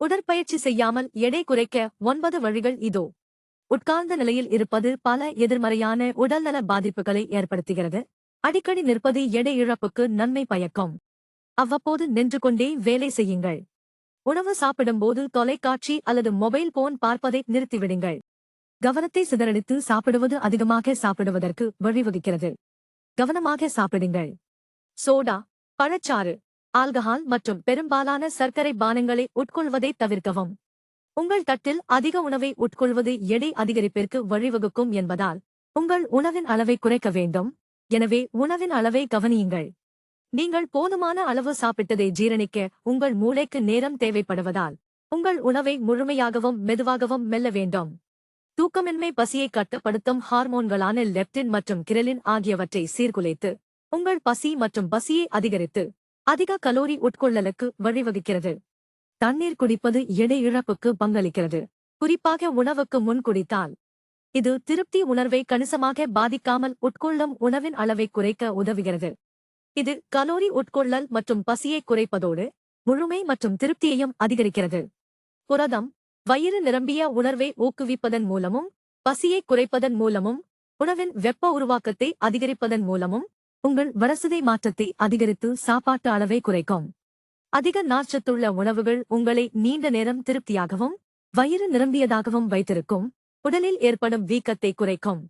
உடற்பயிற்சி செய்யாமல் எடை குறைக்க ஒன்பது வழிகள் இதோ. உட்கார்ந்த நிலையில் இருப்பது பல எதிர்மறையான உடல்நல பாதிப்புகளை ஏற்படுத்துகிறது. அடிக்கடி நிற்பது எடை இழப்புக்கு நன்மை பயக்கும். அவ்வப்போது நின்று கொண்டே வேலை செய்யுங்கள். உணவு சாப்பிடும்போது தொலைக்காட்சி அல்லது மொபைல் போன் பார்ப்பதை நிறுத்திவிடுங்கள். கவனத்தை சிதறடித்து சாப்பிடுவது அதிகமாக சாப்பிடுவதற்கு வழிவகுக்கிறது. கவனமாக சாப்பிடுங்கள். சோடா பழச்சாறு ஆல்கஹால் மற்றும் பெரும்பாலான சர்க்கரை பானங்களை உட்கொள்வதை தவிர்க்கவும். உங்கள் தட்டில் அதிக உணவை உட்கொள்வது எடை அதிகரிப்பிற்கு வழிவகுக்கும் என்பதால் உங்கள் உணவின் அளவை குறைக்க வேண்டும். எனவே உணவின் அளவை கவனியுங்கள். நீங்கள் போதுமான அளவு சாப்பிட்டதை ஜீரணிக்க உங்கள் மூளைக்கு நேரம் தேவைப்படுவதால் உங்கள் உணவை முழுமையாகவும் மெதுவாகவும் மெல்ல வேண்டும். தூக்கமின்மை பசியை கட்டுப்படுத்தும் ஹார்மோன்களான லெப்டின் மற்றும் கிரலின் ஆகியவற்றை சீர்குலைத்து உங்கள் பசி மற்றும் பசியை அதிகரித்து அதிக கலோரி உட்கொள்ளலுக்கு வழிவகுக்கிறது. தண்ணீர் குடிப்பது எடை இழப்புக்கு பங்களிக்கிறது. குறிப்பாக உணவுக்கு முன் குடித்தால். இது திருப்தி உணர்வை கணிசமாக பாதிக்காமல் உட்கொள்ளும் உணவின் அளவை குறைக்க உதவுகிறது. இது கலோரி உட்கொள்ளல் மற்றும் பசியை குறைப்பதோடு முழுமை மற்றும் திருப்தியையும் அதிகரிக்கிறது. புரதம் வயிறு நிரம்பிய உணர்வை ஊக்குவிப்பதன் மூலமும் பசியை குறைப்பதன் மூலமும் உணவின் வெப்ப உருவாக்கத்தை அதிகரிப்பதன் மூலமும் உங்கள் வரசுதை மாற்றத்தை அதிகரித்து சாப்பாட்டு அளவை குறைக்கும். அதிக நார்ச்சத்துள்ள உணவுகள் உங்களை நீண்ட நேரம் திருப்தியாகவும் வயிறு நிரம்பியதாகவும் வைத்திருக்கும். உடலில் ஏற்படும் வீக்கத்தை குறைக்கும்.